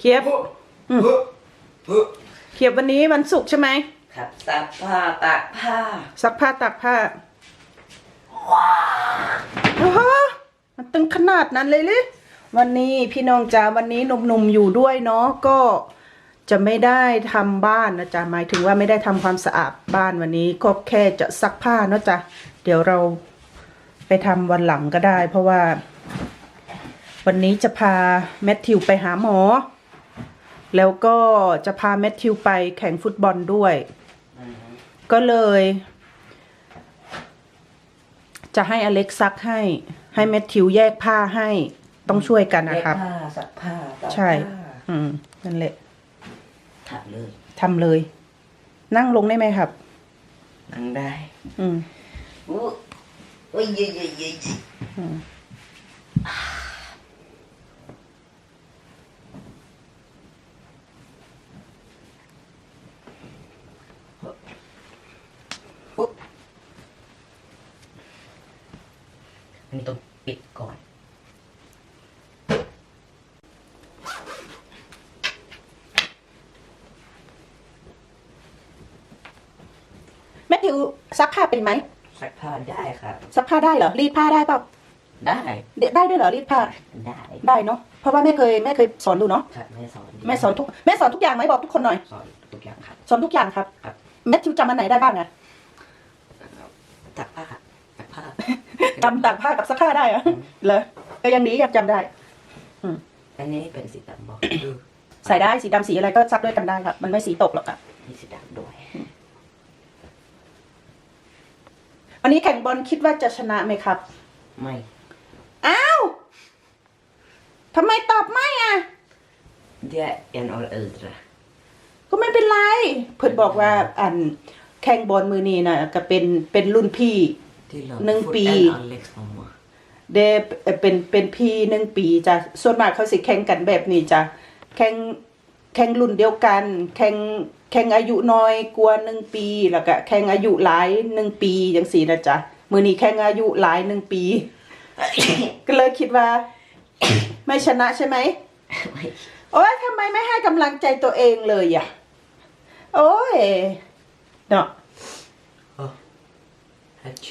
เคียบเฮ้อเฮ้อเคียบวันนี้วันศุกร์ใช่ไหมครับซักผ้าตากผ้าซักผ้าตักผ้าโอ้โหมันตึงขนาดนั้นเลยหรือวันนี้พี่น้องจ๋าวันนี้หนุ่มๆอยู่ด้วยเนาะก็จะไม่ได้ทำบ้านนะจ๊ะหมายถึงว่าไม่ได้ทำความสะอาดบ้านวันนี้ก็แค่จะซักผ้าเนาะจ๊ะเดี๋ยวเราไปทำวันหลังก็ได้ เพราะว่า วันนี้จะพาแมทธิวไปหาหมอ แล้วก็จะพาแมทธิวไปแข่งฟุตบอลด้วย ก็เลย จะให้อเล็กซักให้ ให้แมทธิวแยกผ้าให้ ต้องช่วยกันนะครับเย็บผ้าซักผ้าตากใช่ ผ้าอืมนั่นแหละถัดเลยทำเลย นั่งลงได้ไหมครับ นั่งได้อืมอู้โอ้ยเยอะเยอะเยอะเยอะอืม อันนี้ต้องปิดก่อน แมทธิวซักผ้าเป็นไหมซักผ้าได้ครับ ซักผ้าได้เหรอรีดผ้าได้เปล่าได้ เดี๋ยวได้ด้วยเหรอรีดผ้าได้ ได้เนาะเพราะว่าแม่เคยแม่เคยสอนดูเนาะครับแม่สอนแม่สอนทุกแม่สอนทุกอย่างไหมบอกทุกคนหน่อยสอนทุกอย่างครับสอนทุกอย่างครับครับแมทธิวจำอันไหนได้บ้างอะ ตักผ้าตักผ้า จำตักผ้ากับซักผ้าได้เหรอเหรอก็ยังดียังจำได้ อันนี้เป็นสีดำบอกดูใส่ได้สีดำสีอะไรก็ซักด้วยกันได้ครับ มันไม่สีตกหรอกอะนี่สีดำด้วยวันนี้แข่งบอลคิดว่าจะชนะไหมครับ ไม่อ้าวทำไมตอบไม่อะเดี๋ยวเอ็นออลเอลตราก็ไม่เป็นไร เพิ่นบอกว่าอันแข่งบอลมือนี้นะก็เป็นเป็นรุ่นพี่ที่เรา หนึ่งปีฟุตแอนอเล็กซ์มาเดเป็นเป็นพี่หนึ่งปีจ้ะส่วนมากเขาสิแข่งกันแบบนี้จ้ะแข่งแข่งรุ่นเดียวกัน แข่งแข่งอายุน้อยกว่าหนึ่งปี แล้วก็แข่งอายุหลายหนึ่งปีจังสี่นะจ๊ะมือนี้แข่งอายุหลายหนึ่งปี ก็เลยคิดว่า ไม่ชนะใช่ไหมไม่โอ๊ยทำไมไม่ให้กำลังใจตัวเองเลยอะ โอ้ยเนาะ ฮัช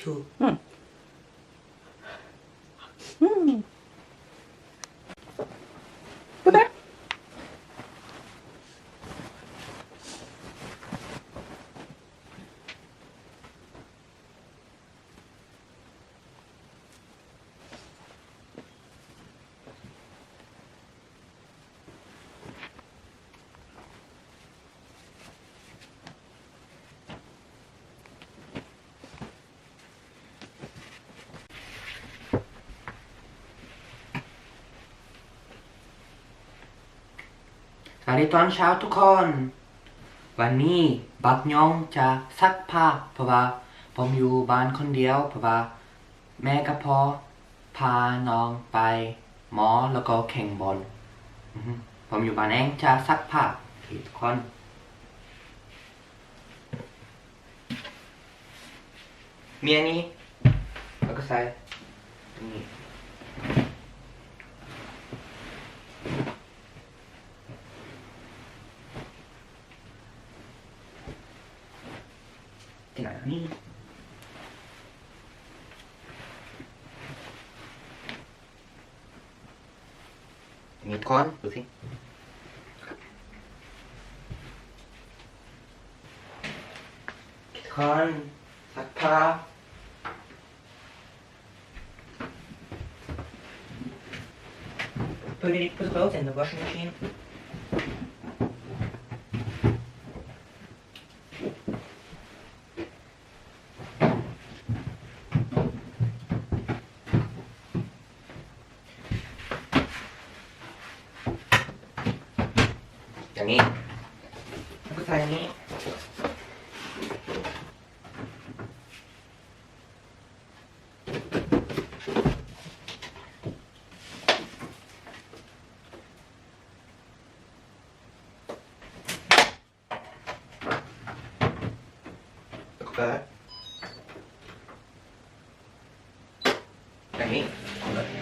ดีตอนเช้าทุกคน วันนี้บักยองจะซักผ้าเพราะว่าผมอยู่บ้านคนเดียวเพราะว่าแม่กับพ่อพาน้องไปหมอแล้วก็แข่งบอลผมอยู่บ้านเองจะซักผ้าทุกคนมีอันนี้แล้วก็ใส่อัน นี้ที่ไหนนี่มีทุกคนดูสิทุกคนซักผ้า Put it, put the clothes in the washing machine. อย่างนี้แล้วก็ใส่อันนี้ แล้ว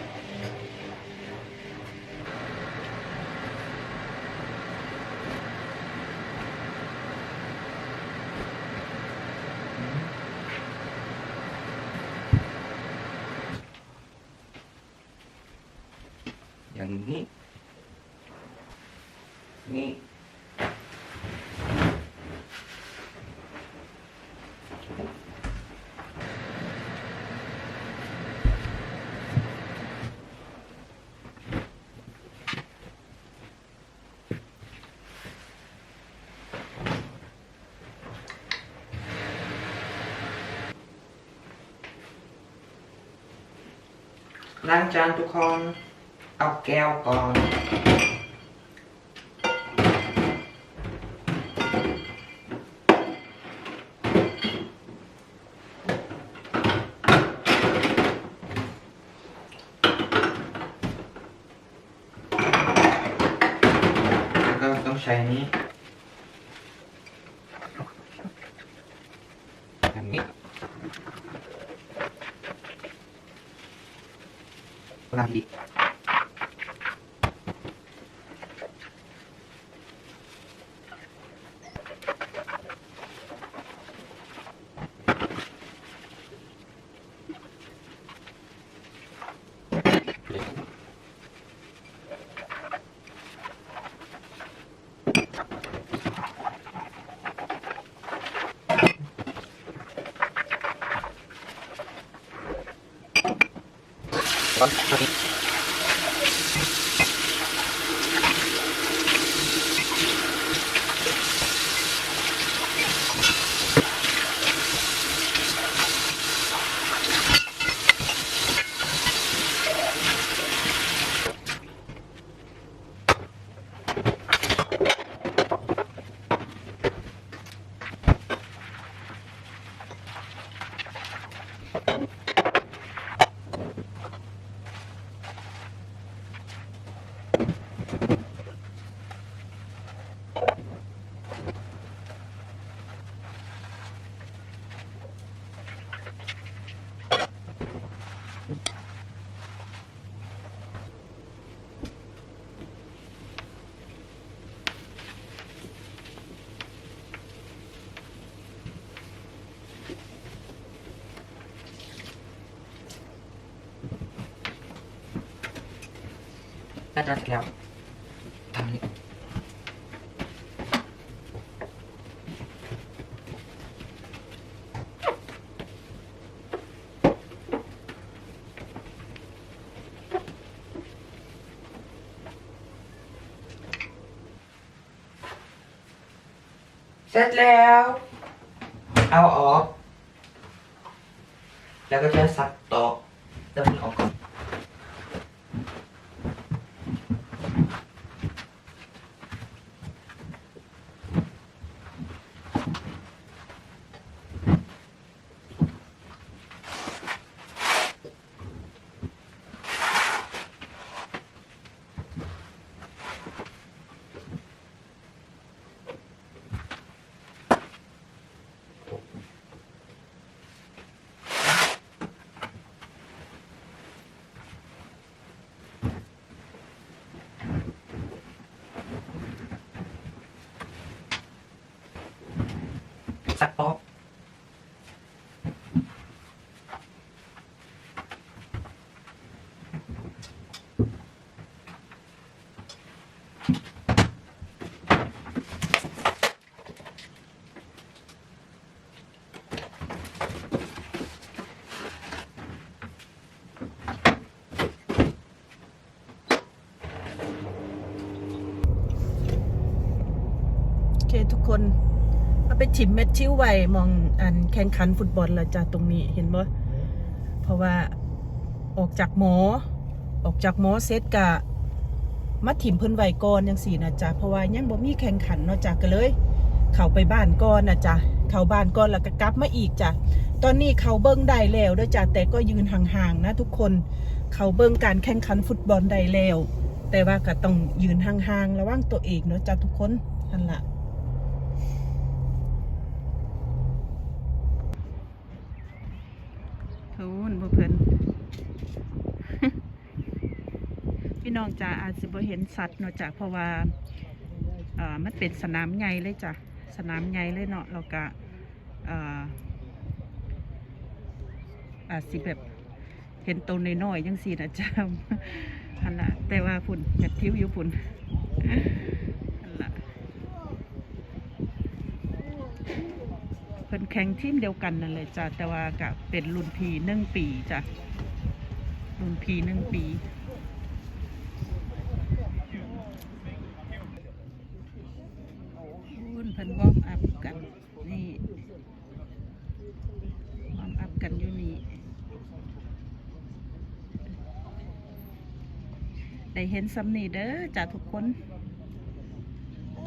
ล้างจานทุกคน เอาแก้วก่อน แล้วก็ต้องใช้นี้แบบนี้ ล้า ก็จะเสร็จแล้วทำนี้เสร็จแล้ว เอาออก แล้วก็จะซักโต๊ะแล้วมันออกก่อน ซักโต๊ะ โอเคทุกคนเอา ไปถิมแมทชิวไว้มองอันแข่งขันฟุตบอลละจ้าตรงนี้เห็นบ่เพราะว่าออกจากหมอ ออกจากหมอเซตกะมาถิ่มเพิ่นไว้ก่อนจังซี่นะจ๊ะเพราะว่ายังบ่มีแข่งขันเนาะจ้ะก็เลย เข้าไปบ้านก่อนนะจ๊ะเข้าบ้านก่อนแล้วก็กลับมาอีกจ้ะตอนนี้เขาเบิ่งได้แล้วด้อจ้ะแต่ก็ยืนห่างๆนะทุกคน เขาเบิ่งการแข่งขันฟุตบอลได้แล้วแต่ว่าก็ต้องยืนห่างๆระวังตัวเองเนาะจ้ะทุกคนนั่นล่ะนบ่เพิ่น พี่น้ องจ๋าอาจสิบ่เห็นสัตว์เนาะจ้ะเพราะว่าเอ่อมันเป็นสนามใหญ่เลยจ้ะสนามใหญ่เลยเนาะแล้วก็เอ่ออาจสิแบบเห็นตัวน้อยๆจังซี่นะจ๊ะอันละแต่ว่าฝุ่นแมทธิวอยู่ฝุ่นอันละเพิ่นแข่งทีมเดียวกันนั่นเลยจ้ะแต่ว่ากับเป็นรุ่นพีหนึ่งปีจ้ะรุ่นพีหนึ่งปีคุณเพิ่นวอร์มอัพกัน นี่วอร์มอัพกันอยู่นี่ ได้เห็นซัมนี่เด้อจ้าทุกคน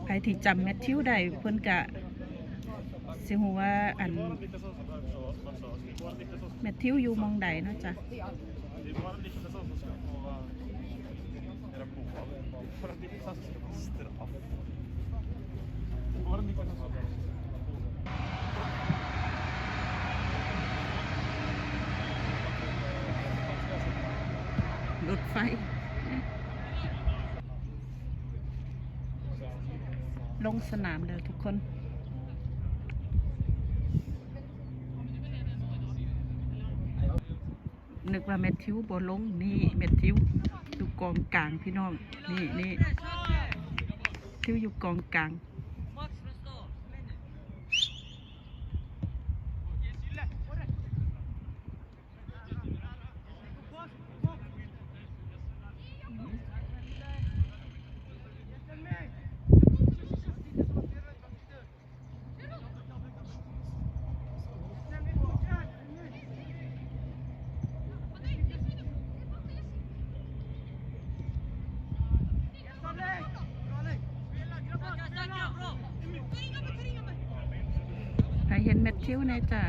ใครที่จำแมทธิวได้เพิ่นกะสิหูว่าอันแมทธิวอยู่มองใดเนาะจ้ะ Det är bara lite งสนามเด้อทุกคนนึกว่าแมทธิวบอลงนี่แมทธิวอยู่กองกลางพี่น้อง นี่นี่ทิวอยู่กองกลาง ครเห็นแมทธิวแน่จ้ะ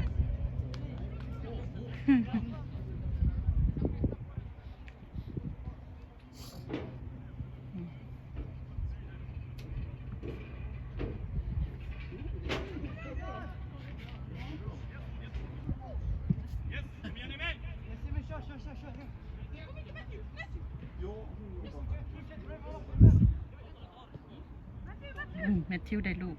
อืมแมทธิวได้ลูก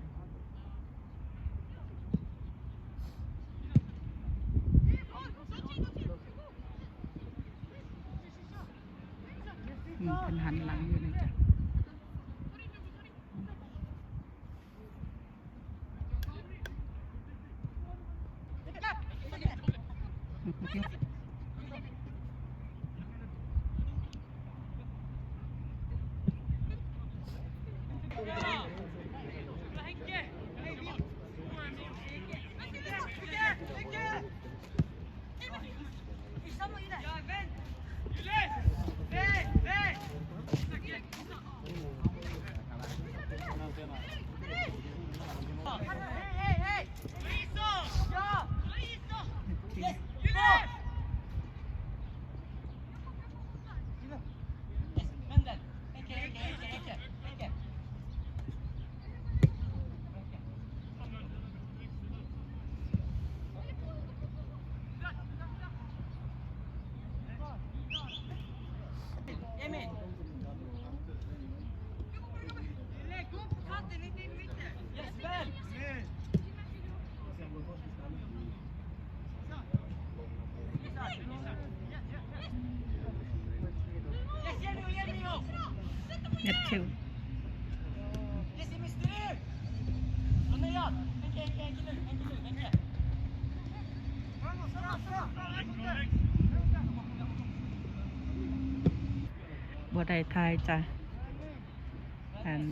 อืมเป็นหันหลังอยู่นะจ๊ะอืม แมทธิวบัวไดทายจ้ะอัน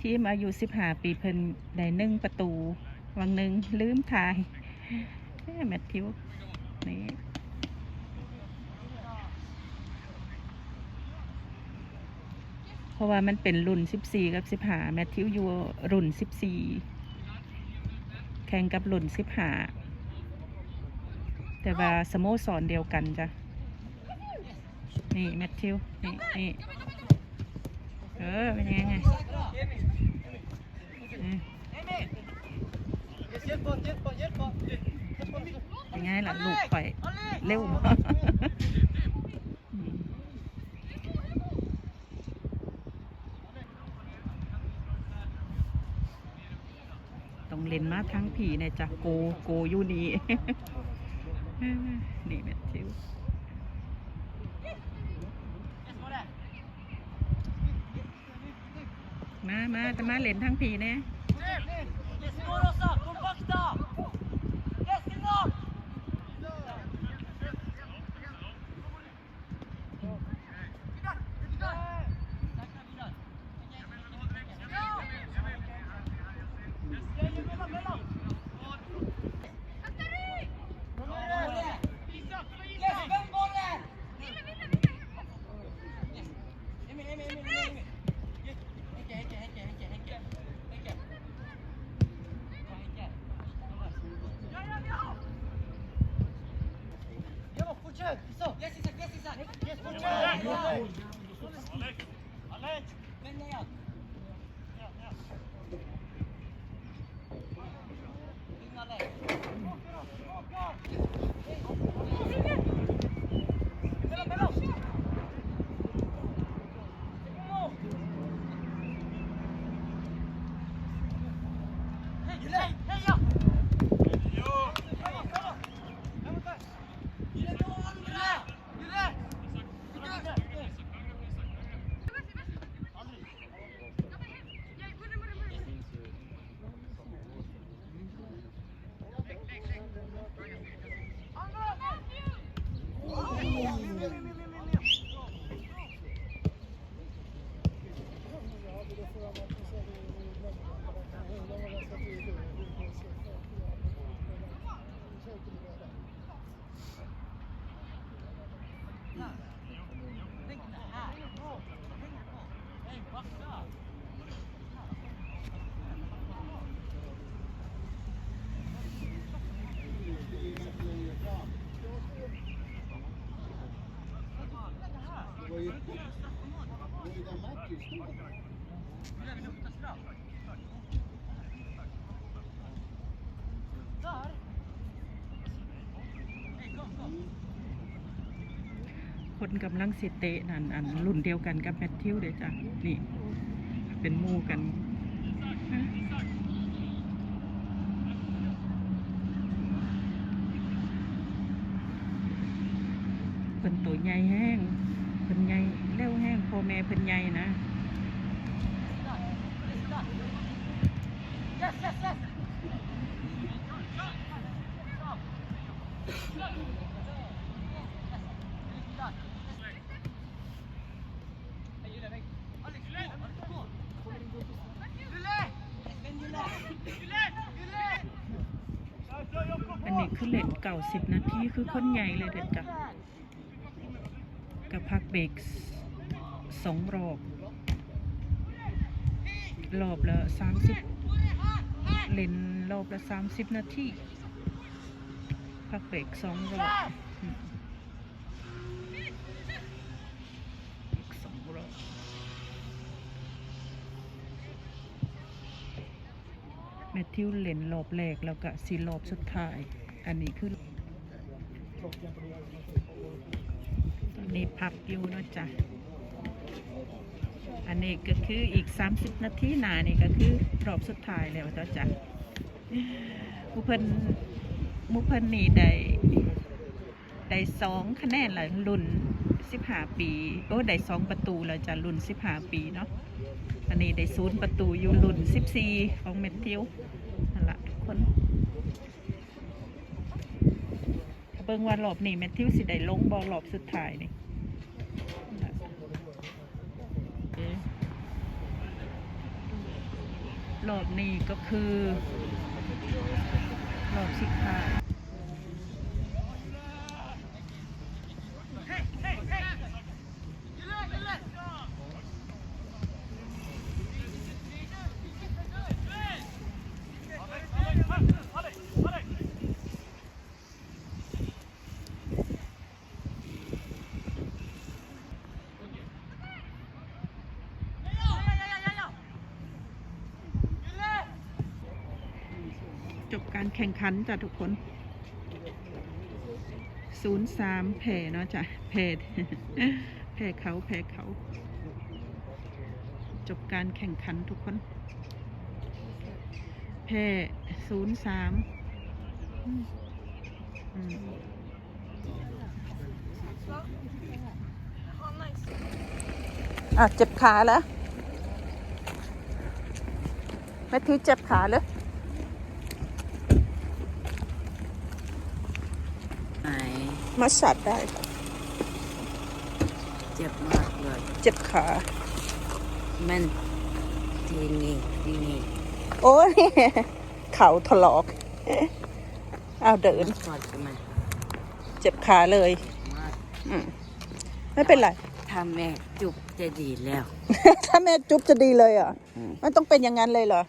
ทีมอายุสิบห้าปีเพิ่นได้หนึ่งประตู วังหนึ่งลืมทายแม่แมทธิวนี่ เพราะว่ามันเป็นรุ่นสิบสี่กับสิบห้าแมทธิวอยู่รุ่นสิบสี่แข่งกับรุ่นสิบห้าแต่ว่าสโมสรเดียวกันจ้ะ นี่ แมทธิว นี่นี่เออ เป็นยังไงเออเป็นไงล่ะลูกไปเร็วมาก เลนมาทั้งผีเนี่ยจะโกโกยูนีนี่แมทธิวมามาจะมาเลนทั้งผีเนี่ย go, go. คนกำลังสิเตะนั่นอันรุ่นเดียวกันกับแมทธิวเด้อจ้ะ นี่ เป็นหมู่กันเพิ่นตัวใหญ่แห้ง พิ่นใหญ่เร็วแห้งพ่อแม่เพิ่นใหญ่นะอันนี้คือเล่นเก่าสิบนาทีคือคนใหญ่เลยเด็ดจ้ะ รกสองรอบ รอบละสามสิบเล่นรอบละสามสิบนาทีพักเบรกสองรอบอีกสองรอบแมทธิวเล่นรอบแรกแล้วก็สีรอบสุดท้าย อันนี้คือ นนี้พักอยู่นอะจ๊ะ อันนี้ก็คืออีก 30 นาทีหนานี่ก็คือรอบสุดท้ายแล้วจ้ะจ้ะมุเพิ่นมุเพิ่นนี่ได้ได้สองคะแนนละรุ่น15ปีโอ้ได้สองประตูแล้วจ้ะรุ่น15ปีเนาะอันนี้ได้ศูนย์ประตูอยู่รุ่น14ของเมทิวนั่นละทุกคนถ้า เบิ่งว่ารอบนี้แมทธิวสิได้ลงบอลรอบสุดท้ายนี่นั่นล่ะรอบนี้ก็คือรอบสิบห้า จบการแข่งขันจ้ะทุกคนศูนย์สามแผ่เนาะจ้ะแผ่แผ่เขาแผ่เขา จบการแข่งขันทุกคนแผ่ศูนย์สามอะเจ็บขาแล้วแมทธิวเจ็บขาเลย ไหน มาสัดได้ เจ็บมากเลย เจ็บขา มันทีนี่ทีนี่โอ้ยเข่าถลอกเอาเดินปวดมันเจ็บขาเลย มากอืมไม่เป็นไร ถ้าแม่จุบจะดีแล้ว ถ้าแม่จุ๊บจะดีเลยเหรอะ อืม มันต้องเป็นอย่างนั้นเลยเหรอ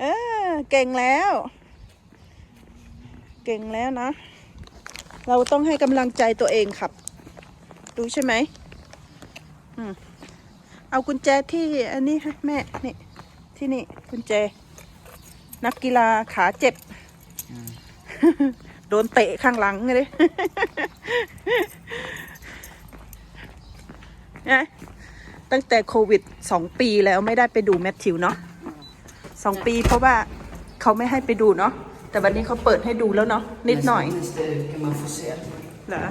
เออ เก่งแล้ว เก่งแล้วนะ เราต้องให้กำลังใจตัวเองครับ รู้ใช่ไหมอืมเอากุญแจที่อันนี้ให้แม่นี่ที่นี่กุญแจ นักกีฬาขาเจ็บ โดนเตะข้างหลังเลยนะตั้งแต่โควิดสองปีแล้วไม่ได้ไปดูแมทธิวเนาะสองปีเพราะว่าเขาไม่ให้ไปดูเนาะ แต่วันนี้เขาเปิดให้ดูแล้วเนาะนิดหน่อยเหรอ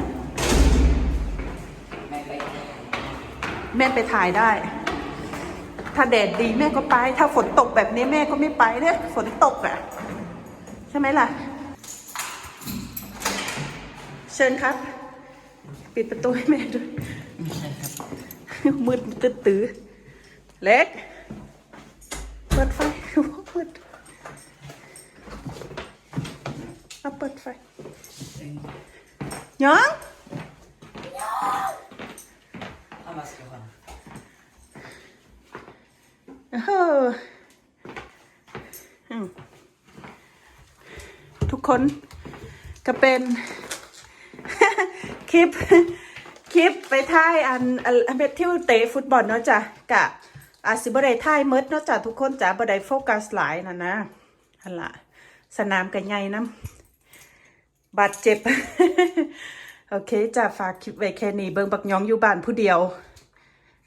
แม่ไปถ่ายได้ ถ้าแดดดีแม่ก็ไป ถ้าฝนตกแบบนี้แม่ก็ไม่ไปเนี่ยฝนตกอะ่ะ ใช่ไหมล่ะ เชิญครับ ปิดประตูให้แม่ด้วยมืดตื้อตื้อเล็ก เปิดไฟ มืด เอาเปิดไฟยังเอออืมทุกคนก็เป็น คลิป คลิปไปท่ายอันอันเป็นที่เตะฟุตบอลเนาะจ้ะกะอาจสิบได้ท่ายเมดเนาะจ้ะทุกคนจ้ะบ่ได้โฟกัสหลายนะนะอันละสนามกันใหญ่น้ำ บาดเจ็บ โอเคจะฝากคลิปไว้แค่นี้เบิงบักยองอยู่บ้านผู้เดียว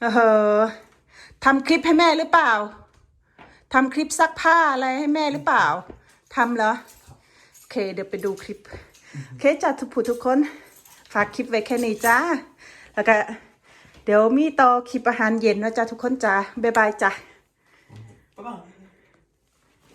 เออทำคลิปให้แม่หรือเปล่าทำคลิปซักผ้าอะไรให้แม่หรือเปล่าทำเหรอโอเค เดี๋ยวไปดูคลิปโอเคจ้าทุกผู้ทุกคน ฝากคลิปไว้แค่นี้จ้า แล้วก็เดี๋ยวมีต่อคลิปอาหารเย็นนะจ้าทุกคนจ้าบ๊ายบายจ้า Bye bye.